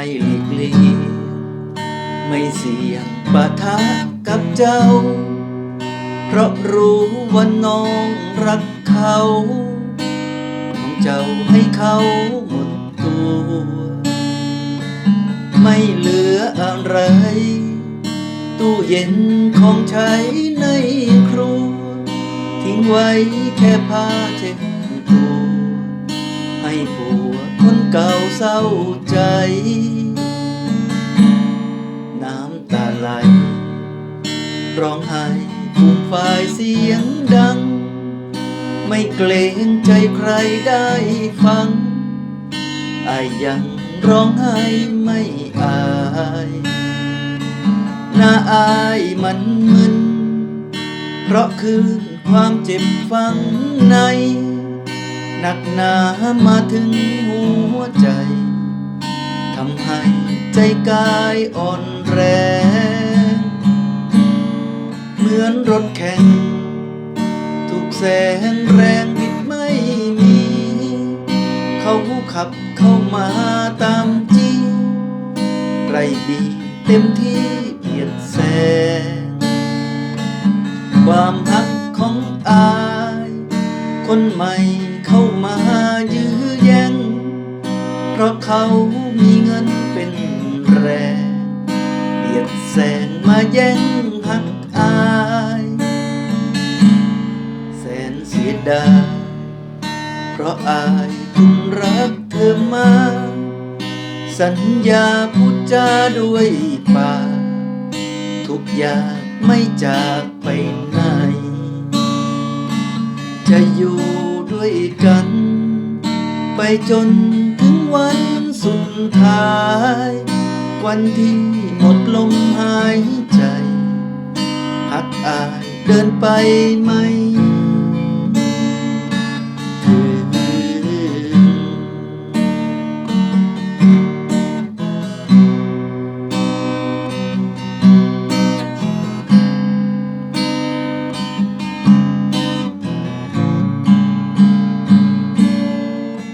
ายหลีกเลี่ยงไม่เสี่ยงปะทะกับเจ้า เพราะรู้ว่าน้องรักเขาของเจ้าให้เขาหมดตัว ไม่เหลืออะไร ตู้เย็นของใช้ในครัว ทิ้งไว้แค่ผ้าเช็ดตัวให้ผัวคนเก่าเศร้า ใจ น้ำตาไหล ร้องไห้ฟูมฝ่ายเสียงดัง ไม่เกรงใจใครได้ฟังอายยังร้องไห้ไม่อายหน้าอายมันมึน เพราะคืนความเจ็บฝังใน หนักหนามาถึงหัวใจำให้ใจกายอ่อนแรง เหมือนรถแข่ง ถูกแสงแรงบิดไม่มี เขาขับเข้ามาตามจีไรดีเต็มที่เบียดแสงความหักของอาย คนใหม่เข้ามายื้อแย่งเพราะเขา หักอายแสนเสียดายเพราะอายคุณรักเธอมาสัญญาพูดจาด้วยปากทุกอย่างไม่จากไปไหน จะอยู่ด้วยกัน ไปจนถึงวันสุดท้าย วันที่หมดลมหายใจักอายเดินไปไหม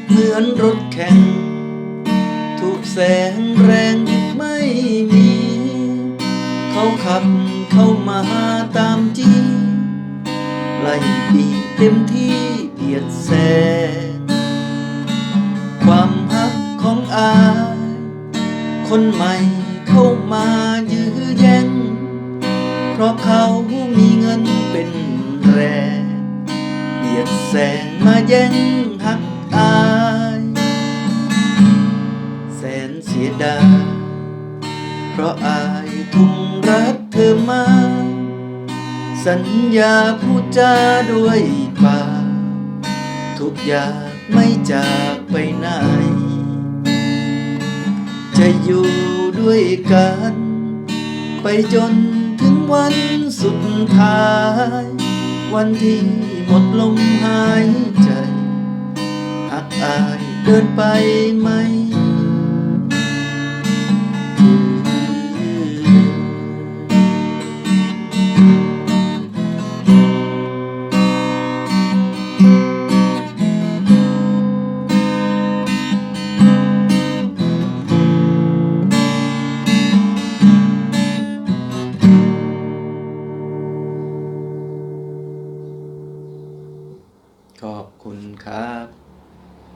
เหมือนรถแข่ง ถูกแสงแรงหยุดไม่มี เขาขับ เข้ามาตามจีไล่บีเต็มที่เบียดแสงความหักของอาย คนใหม่เข้ามายื้อแย่ง เพราะเขามีเงินเป็นแรงเบียดแสงมาแย่งหักอาย แสนเสียดายเพราะอายทุ่มร ธอมา สัญญาพูดจาด้วยปากทุกอย่างไม่จากไปไหน จะอยู่ด้วยกัน ไปจนถึงวันสุดท้าย วันที่หมดลมหายใจหักอายเดินไปมข